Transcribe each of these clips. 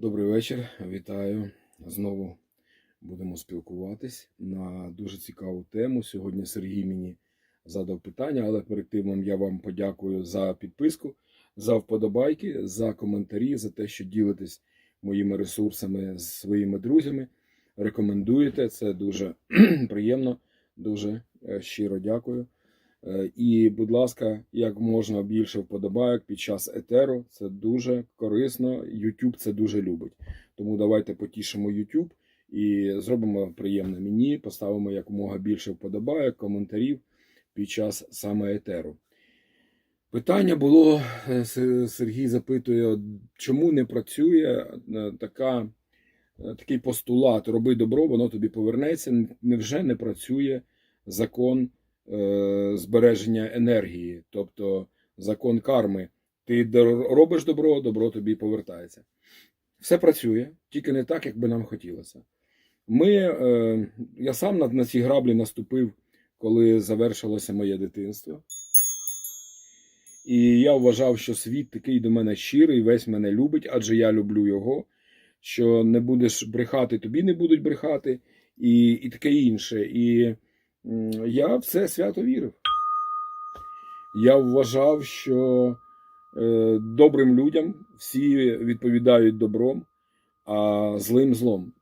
Добрий вечір, вітаю. Знову будемо спілкуватись на дуже цікаву тему. Сьогодні Сергій мені задав питання, але перед тим я вам подякую за підписку, за вподобайки, за коментарі, за те, що ділитесь моїми ресурсами з своїми друзями. Рекомендуєте, це дуже приємно, дуже е, щиро дякую. Е, І, будь ласка, як можна більше вподобайок під час етеру. Це дуже корисно. YouTube це дуже любить. Тому давайте потішимо YouTube і зробимо приємне мені. Поставимо якомога більше вподобайок, коментарів під час саме етеру. Питання було: е, Сергій запитує, чому не працює е, така, такий постулат роби добро, воно тобі повернеться. Невже не працює закон? Е, збереження енергії, тобто закон карми. Ти робиш добро, добро тобі повертається. Все працює, тільки не так, як би нам хотілося. Ми, е, я сам на, на ці граблі наступив, коли завершилося моє дитинство. І я вважав, що світ такий до мене щирий, весь мене любить, адже я люблю його. Що не будеш брехати, тобі не будуть брехати, і, і таке інше. І я в це свято вірив. Я вважав, що е, добрим людям всі відповідають добром, а злим злом.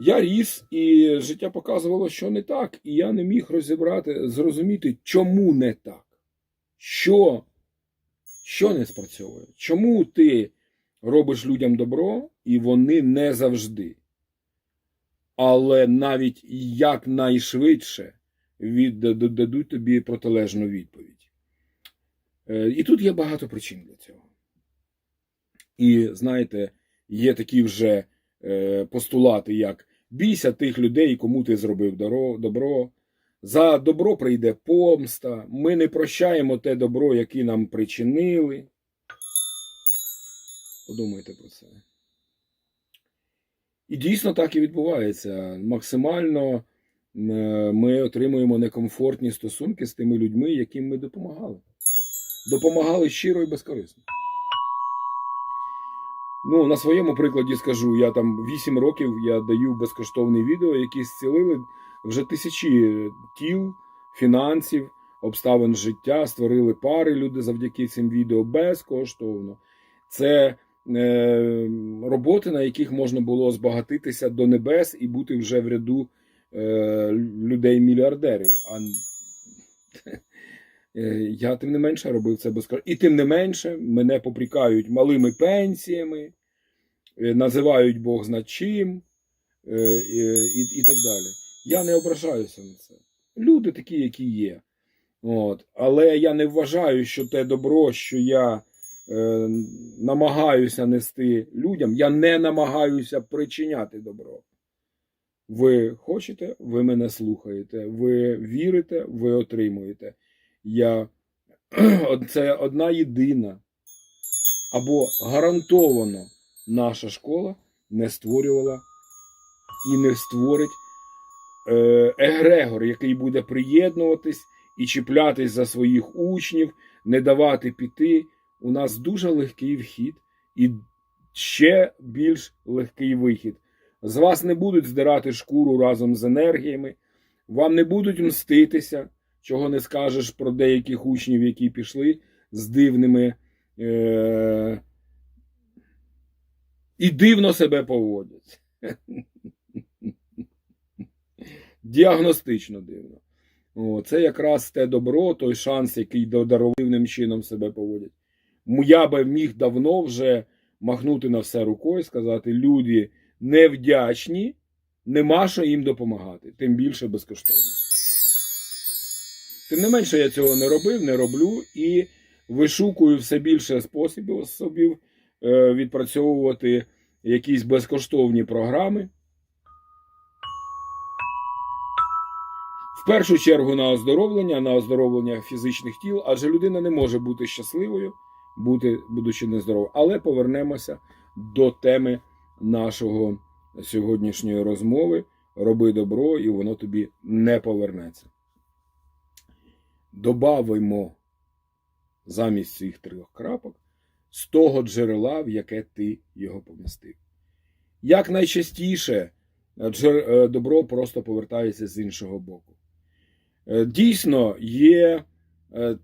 Я ріс, і життя показувало, що не так, і я не міг розібрати, зрозуміти, чому не так. Що, що не спрацьовує? Чому ти робиш людям добро, і вони не завжди. Але навіть якнайшвидше віддадуть дадуть тобі протилежну відповідь. Е, І тут є багато причин для цього. І знаєте, є такі вже е, постулати, як бійся тих людей, кому ти зробив добро. За добро прийде помста. Ми не прощаємо те добро, яке нам причинили. Подумайте про це. І дійсно так і відбувається. Максимально е, ми отримуємо некомфортні стосунки з тими людьми, яким ми допомагали. Допомагали щиро і безкорисно. Ну, на своєму прикладі скажу, я там 8 років я даю безкоштовні відео, які зцілили вже тисячі тіл, фінансів, обставин життя, створили пари люди завдяки цим відео безкоштовно. Це роботи, на яких можна було збагатитися до небес і бути вже в ряду е, людей-мільярдерів. А е, я тим не менше робив це безкоштовно. І тим не менше мене попрікають малими пенсіями, е, називають Бог зна чим е, і, і, і так далі. Я не ображаюся на це. Люди такі, які є. От. Але я не вважаю, що те добро, що я е, намагаюся нести людям, я не намагаюся причиняти добро. Ви хочете, ви мене слухаєте, ви вірите, ви отримуєте. Я... Це одна єдина або гарантовано наша школа не створювала і не створить е, егрегор, який буде приєднуватись і чіплятись за своїх учнів, не давати піти. У нас дуже легкий вхід і ще більш легкий вихід. З вас не будуть здирати шкуру разом з енергіями, вам не будуть мститися, чого не скажеш про деяких учнів, які пішли з дивними е- і дивно себе поводять. Діагностично дивно. О, це якраз те добро, той шанс, який даровним чином себе поводять. Я би міг давно вже махнути на все рукою, сказати: люди невдячні, нема що їм допомагати, тим більше безкоштовно. Тим не менше, я цього не робив, не роблю і вишукую все більше способів собі е, відпрацьовувати якісь безкоштовні програми. В першу чергу на оздоровлення, на оздоровлення фізичних тіл, адже людина не може бути щасливою, бути, будучи нездоровою. Але повернемося до теми нашого сьогоднішньої розмови. Роби добро, і воно тобі не повернеться. Добавимо замість цих трьох крапок з того джерела, в яке ти його помістив. Як найчастіше е, добро просто повертається з іншого боку. Е, Дійсно, є е,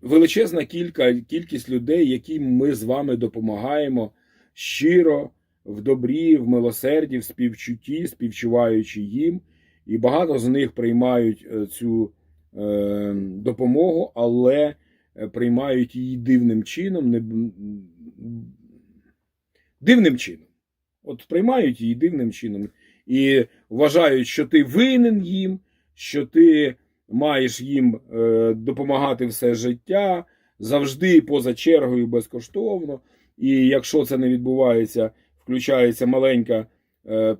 величезна кілька, кількість людей, яким ми з вами допомагаємо щиро, в добрі, в милосерді, в співчутті, співчуваючи їм. І багато з них приймають е, цю е, допомогу, але е, приймають її дивним чином, не, дивним чином. От приймають її дивним чином і вважають, що ти винен їм, що ти маєш їм е, допомагати все життя, завжди поза чергою безкоштовно. І якщо це не відбувається, включається маленька е,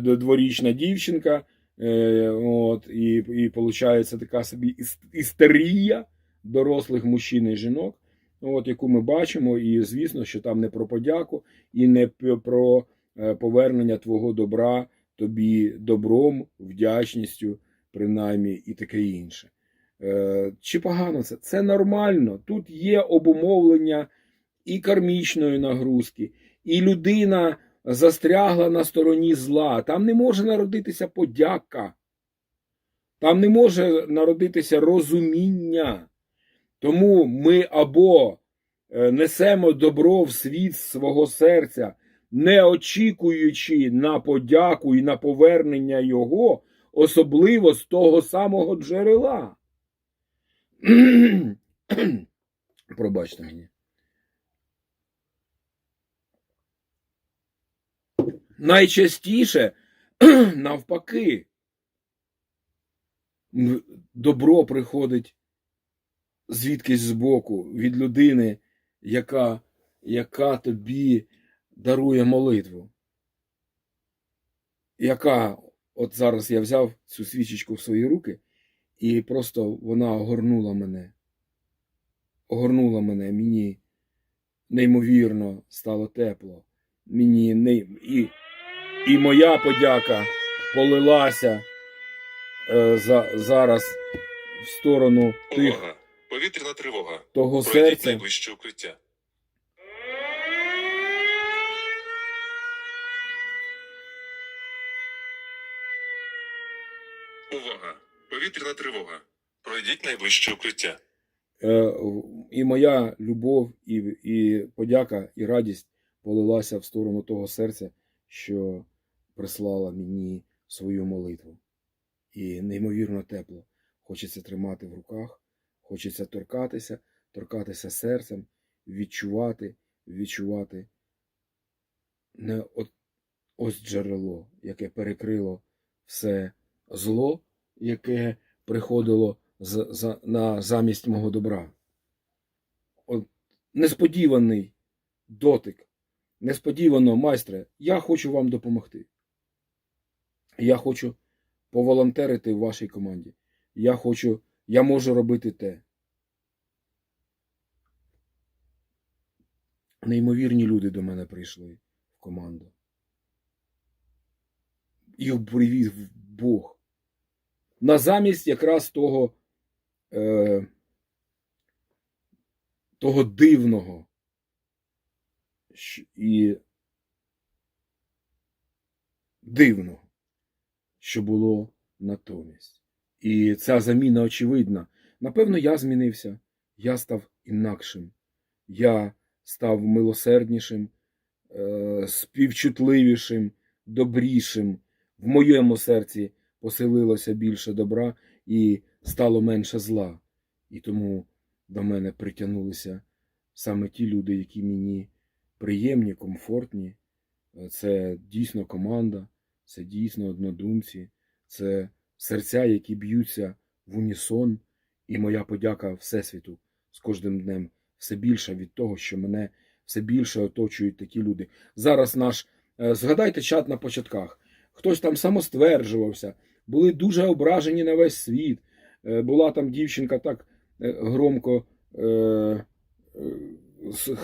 дворічна дівчинка, е, от, і, і виходить така собі істерія дорослих мужчин і жінок, от, яку ми бачимо, і звісно, що там не про подяку і не про повернення твого добра тобі добром, вдячністю, принаймні, і таке інше. Е, Чи погано це? Це нормально. Тут є обумовлення і кармічної нагрузки, і людина застрягла на стороні зла. Там не може народитися подяка. Там не може народитися розуміння. Тому ми або е, несемо добро в світ свого серця, не очікуючи на подяку і на повернення його, особливо з того самого джерела. Пробачте мені. Найчастіше, навпаки, добро приходить звідкись збоку від людини, яка, яка тобі дарує молитву. Яка, от зараз я взяв цю свічечку в свої руки, і просто вона огорнула мене. Огорнула мене, мені неймовірно стало тепло. Мені не... і, і моя подяка полилася е, за, зараз в сторону тих Увага! Повітряна тривога. того Пройдіть серця. найближче укриття. Увага! Повітряна тривога. Пройдіть найближче укриття. Е, і моя любов, і, і подяка, і радість полилася в сторону того серця, що прислала мені свою молитву. І неймовірно тепло. Хочеться тримати в руках, хочеться торкатися, торкатися серцем, відчувати, відчувати не от, ось джерело, яке перекрило все зло, яке приходило з, за, на замість мого добра. От, несподіваний дотик. Несподівано, майстре, я хочу вам допомогти. Я хочу поволонтерити в вашій команді. Я хочу, я можу робити те. Неймовірні люди до мене прийшли в команду. Їх привів Бог на замість якраз того, е, того дивного і дивного, що було натомість. І ця заміна очевидна. Напевно, я змінився, я став інакшим, я став милосерднішим, е, співчутливішим, добрішим. В моєму серці поселилося більше добра і стало менше зла. І тому до мене притягнулися саме ті люди, які мені приємні, комфортні. Це дійсно команда, це дійсно однодумці, це серця, які б'ються в унісон. І моя подяка Всесвіту з кожним днем все більша від того, що мене все більше оточують такі люди. Зараз наш, е, згадайте чат на початках. Хтось там самостверджувався, були дуже ображені на весь світ. Е, Була там дівчинка так е, громко е,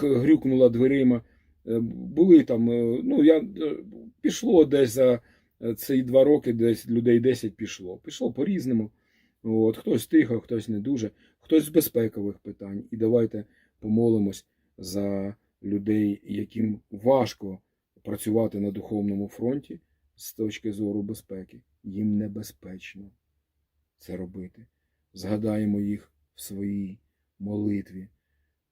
грюкнула дверима. Були там, ну я пішло десь за ці два роки, десь людей 10 пішло. Пішло по-різному. От, хтось тихо, хтось не дуже, хтось з безпекових питань. І давайте помолимось за людей, яким важко працювати на духовному фронті з точки зору безпеки. Їм небезпечно це робити. Згадаємо їх в своїй молитві,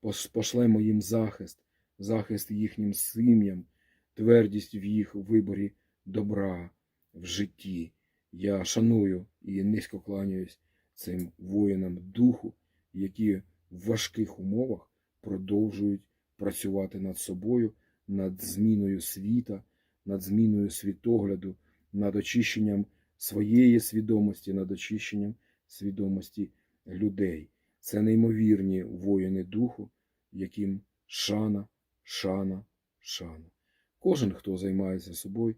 Пош- пошлемо їм захист, захист їхнім сім'ям, твердість в їх виборі добра в житті. Я шаную і низько кланяюсь цим воїнам духу, які в важких умовах продовжують працювати над собою, над зміною світа, над зміною світогляду, над очищенням своєї свідомості, над очищенням свідомості людей. Це неймовірні воїни духу, яким шана, шана, шана. Кожен, хто займається собою,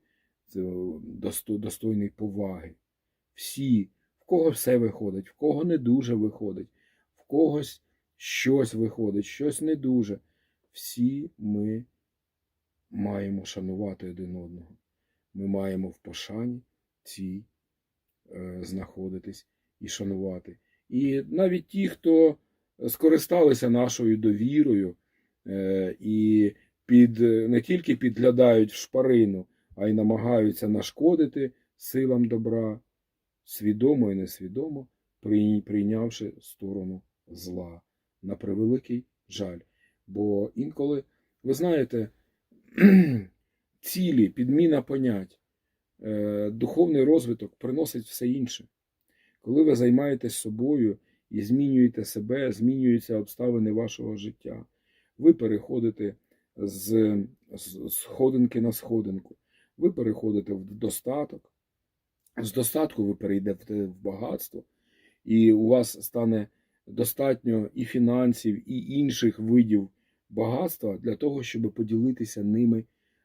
достойний поваги. Всі, в кого все виходить, в кого не дуже виходить, в когось щось виходить, щось не дуже. Всі ми маємо шанувати один одного. Ми маємо в пошані цій знаходитись і шанувати. І навіть ті, хто скористалися нашою довірою е, і під, не тільки підглядають в шпарину, а й намагаються нашкодити силам добра, свідомо і несвідомо, прийнявши сторону зла. На превеликий жаль. Бо інколи, ви знаєте, цілі, підміна понять, е, духовний розвиток приносить все інше. Коли ви займаєтесь собою і змінюєте себе, змінюються обставини вашого життя, ви переходите з сходинки на сходинку, ви переходите в достаток, з достатку ви перейдете в багатство, і у вас стане достатньо і фінансів, і інших видів багатства для того, щоб поділитися ними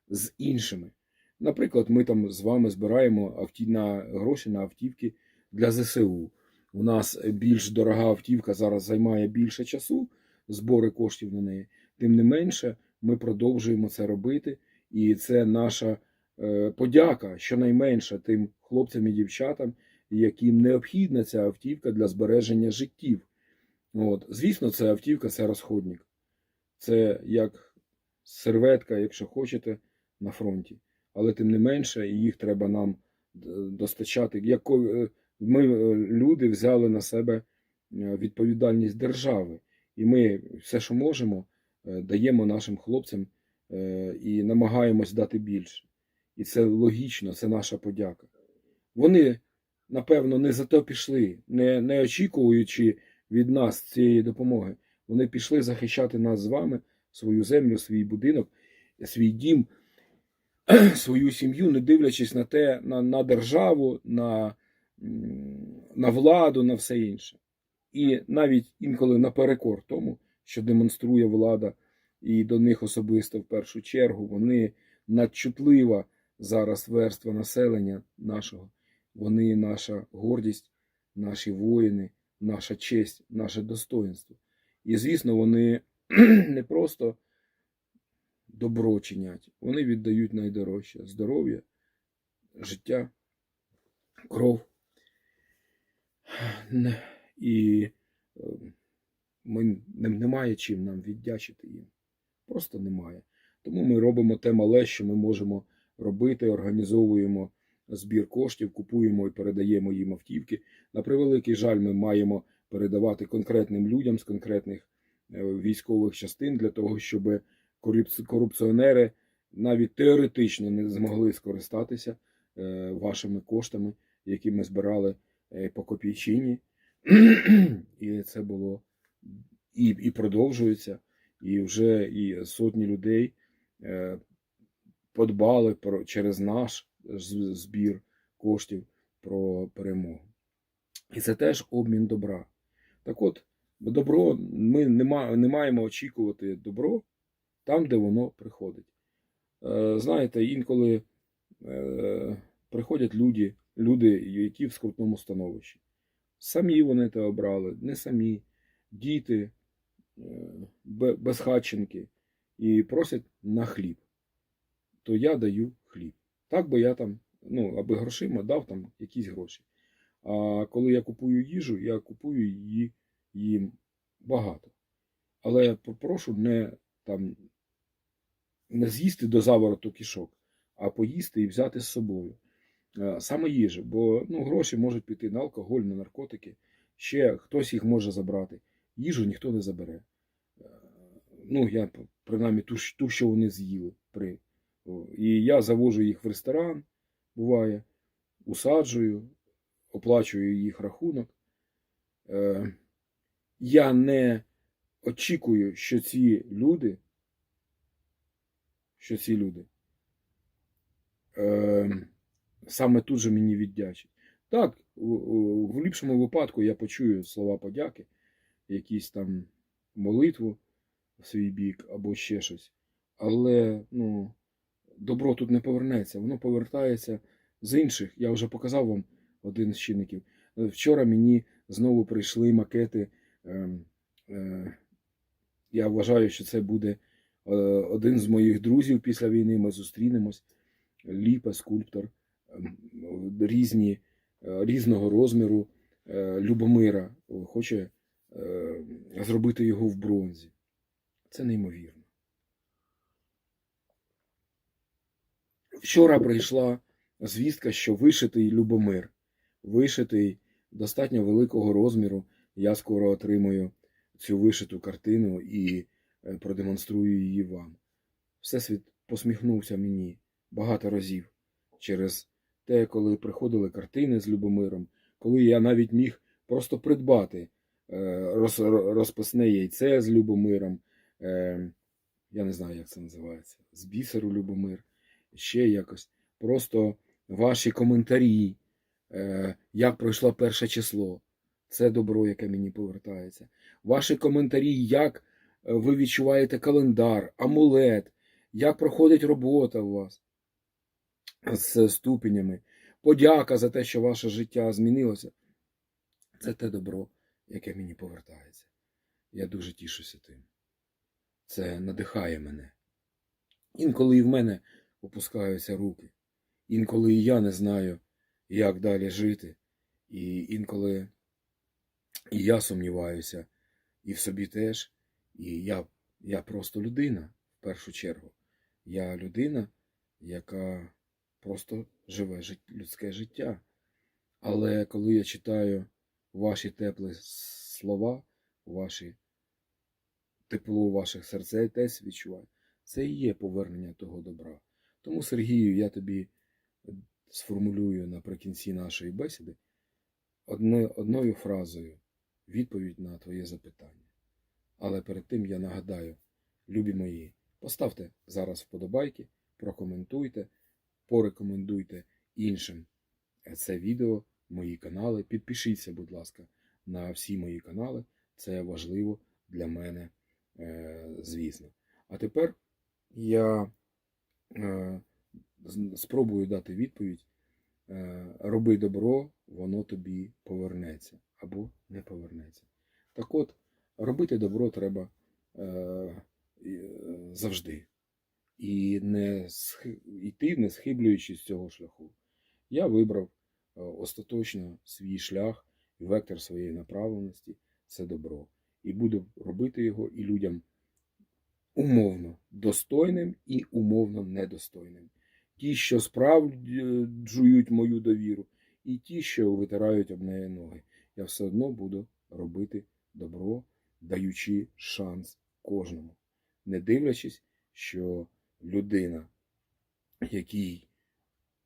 з іншими. Наприклад, ми там з вами збираємо на гроші на автівки для ЗСУ. У нас більш дорога автівка зараз займає більше часу, збори коштів на неї. Тим не менше, ми продовжуємо це робити, і це наша е, подяка, щонайменше тим хлопцям і дівчатам, яким необхідна ця автівка для збереження життів. От. Звісно, це автівка це розходник. Це як серветка, якщо хочете, на фронті. Але тим не менше, їх треба нам е, достачати. Яко- е, Ми, е, люди, взяли на себе відповідальність держави. І ми все, що можемо, даємо нашим хлопцям і намагаємось дати більше. І це логічно, це наша подяка. Вони, напевно, не за то пішли, не, не очікуючи від нас цієї допомоги. Вони пішли захищати нас з вами, свою землю, свій будинок, свій дім, свою сім'ю, не дивлячись на те, на, на державу, на, на владу, на все інше. І навіть інколи наперекор тому, що демонструє влада, і до них особисто в першу чергу, вони надчутлива зараз верства населення нашого. Вони наша гордість, наші воїни, наша честь, наше достоинство. І, звісно, вони не просто добро чинять, вони віддають найдорожче здоров'я, життя, кров. І е, ми, немає чим нам віддячити їм. Просто немає. Тому ми робимо те мале, що ми можемо робити, організовуємо збір коштів, купуємо і передаємо їм автівки. На превеликий жаль, ми маємо передавати конкретним людям з конкретних е, військових частин для того, щоб корупціонери навіть теоретично не змогли скористатися е, вашими коштами, які ми збирали е, по копійчині. І це було і, і продовжується. І вже і сотні людей е, подбали про, через наш збір коштів про перемогу. І це теж обмін добра. Так от, добро, ми не, ма- не маємо очікувати добро там, де воно приходить. Е, знаєте, інколи е, приходять люди, люди, які в скрутному становищі. Самі вони те обрали, не самі, діти, е, бе- безхатченки, і просять на хліб. То я даю хліб. Так би я там, ну, аби грошима дав там якісь гроші. А коли я купую їжу, я купую її їм багато. Але я попрошу не там не з'їсти до завороту кішок, а поїсти і взяти з собою. Е, Саме їжу, бо ну, гроші можуть піти на алкоголь, на наркотики. Ще хтось їх може забрати. Їжу ніхто не забере. Е, Ну, я принаймні ту, ту що вони з'їли. При. І я завожу їх в ресторан, буває, усаджую, оплачую їх рахунок. Е, Я не очікую, що ці люди, що ці люди е, саме тут же мені віддячать. Так, в ліпшому випадку я почую слова подяки, якісь там молитву в свій бік або ще щось. Але ну, добро тут не повернеться, воно повертається з інших. Я вже показав вам один з чинників. Вчора мені знову прийшли макети. Е, е, я вважаю, що це буде один з моїх друзів після війни. Ми зустрінемось. Ліпа, скульптор, ем, різні, е, різного розміру е, Любомира е, хоче е, зробити його в бронзі. Це неймовірно. Вчора прийшла звістка, що вишитий Любомир, вишитий достатньо великого розміру. Я скоро отримую цю вишиту картину і е, продемонструю її вам. Всесвіт посміхнувся мені багато разів через те, коли приходили картини з Любомиром, коли я навіть міг просто придбати е, роз- розписне яйце з Любомиром. е, Я не знаю, як це називається, з бісеру Любомир, ще якось. Просто ваші коментарі, е, як пройшло перше число. Це добро, яке мені повертається. Ваші коментарі, як е, ви відчуваєте календар, амулет, як проходить робота у вас з ступенями. Подяка за те, що ваше життя змінилося. Це те добро, яке мені повертається. Я дуже тішуся тим. Це надихає мене. Інколи і в мене опускаються руки. Інколи і я не знаю, як далі жити. І інколи і я сумніваюся, і в собі теж. І я, я просто людина в першу чергу. Я людина, яка просто живе людське життя. Але коли я читаю ваші теплі слова, ваші тепло ваших серцей теж відчуваю, це і є повернення того добра. Тому, Сергію, я тобі сформулюю наприкінці нашої бесіди одною фразою відповідь на твоє запитання. Але перед тим я нагадаю, любі мої, поставте зараз вподобайки, прокоментуйте, порекомендуйте іншим це відео, мої канали. Підпишіться, будь ласка, на всі мої канали. Це важливо для мене, е, звісно. А тепер я е, спробую дати відповідь. Е, Роби добро, воно тобі повернеться або не повернеться. Так от, робити добро треба е, е, завжди. І не йти, не схиблюючись з цього шляху. Я вибрав е, остаточно свій шлях і вектор своєї направленості це добро. І буду робити його і людям умовно достойним і умовно недостойним. Ті, що справджують мою довіру, і ті, що витирають об неї ноги. Я все одно буду робити добро, даючи шанс кожному, не дивлячись, що людина, якій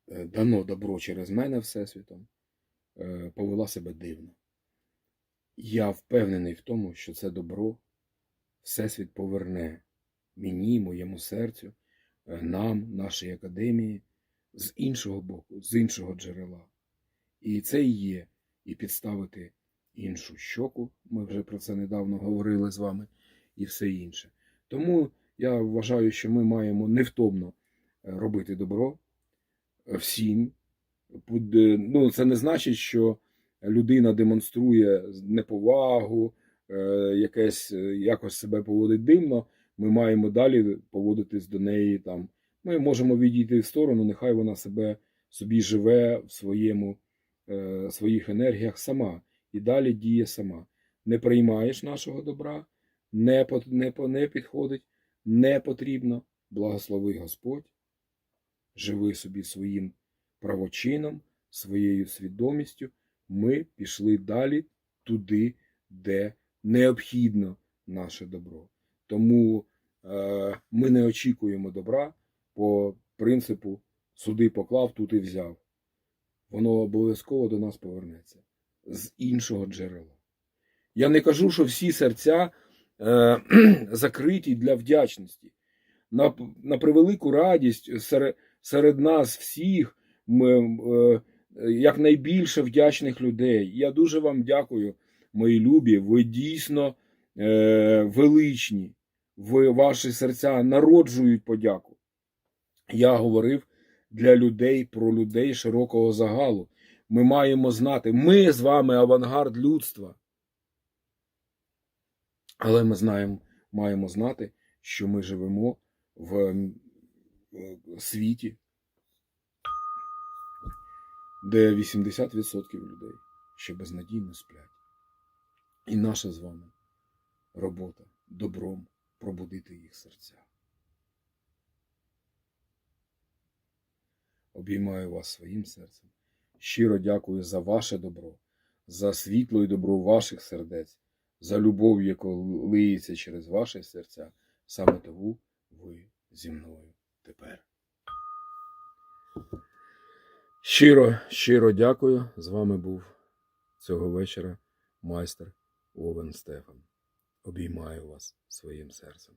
е, дано добро через мене Всесвітом, е, повела себе дивно. Я впевнений в тому, що це добро Всесвіт поверне мені, моєму серцю, е, нам, нашій академії, з іншого боку, з іншого джерела. І це і є, і підставити іншу щоку. Ми вже про це недавно говорили з вами, і все інше. Тому я вважаю, що ми маємо невтомно е, робити добро е, всім. Ну, це не значить, що людина демонструє неповагу, е, якесь, е, якось себе поводить дивно. Ми маємо далі поводитись до неї там. Ми можемо відійти в сторону, нехай вона себе собі живе в своєму, е, своїх енергіях сама і далі діє сама. Не приймаєш нашого добра, не, не, не підходить, не потрібно. Благослови Господь. Живи собі своїм правочином, своєю свідомістю. Ми пішли далі туди, де необхідно наше добро. Тому е, ми не очікуємо добра по принципу суди поклав, тут і взяв. Воно обов'язково до нас повернеться з іншого джерела. Я не кажу, що всі серця е, закриті для вдячності. На, на превелику радість серед, серед нас всіх ми, е, якнайбільше вдячних людей. Я дуже вам дякую, мої любі. Ви дійсно е, величні. Ви, ваші серця народжують подяку. Я говорив для людей про людей широкого загалу. Ми маємо знати, ми з вами авангард людства. Але ми знаємо, маємо знати, що ми живемо в е, світі, де 80% людей ще безнадійно сплять. І наша з вами робота добром пробудити їх серця. Обіймаю вас своїм серцем. Щиро дякую за ваше добро, за світло і добро ваших сердець, за любов, яка лиється через ваші серця. Саме тому ви зі мною тепер. Щиро, щиро дякую. З вами був цього вечора майстер Овен Стефан. Обіймаю вас своїм серцем.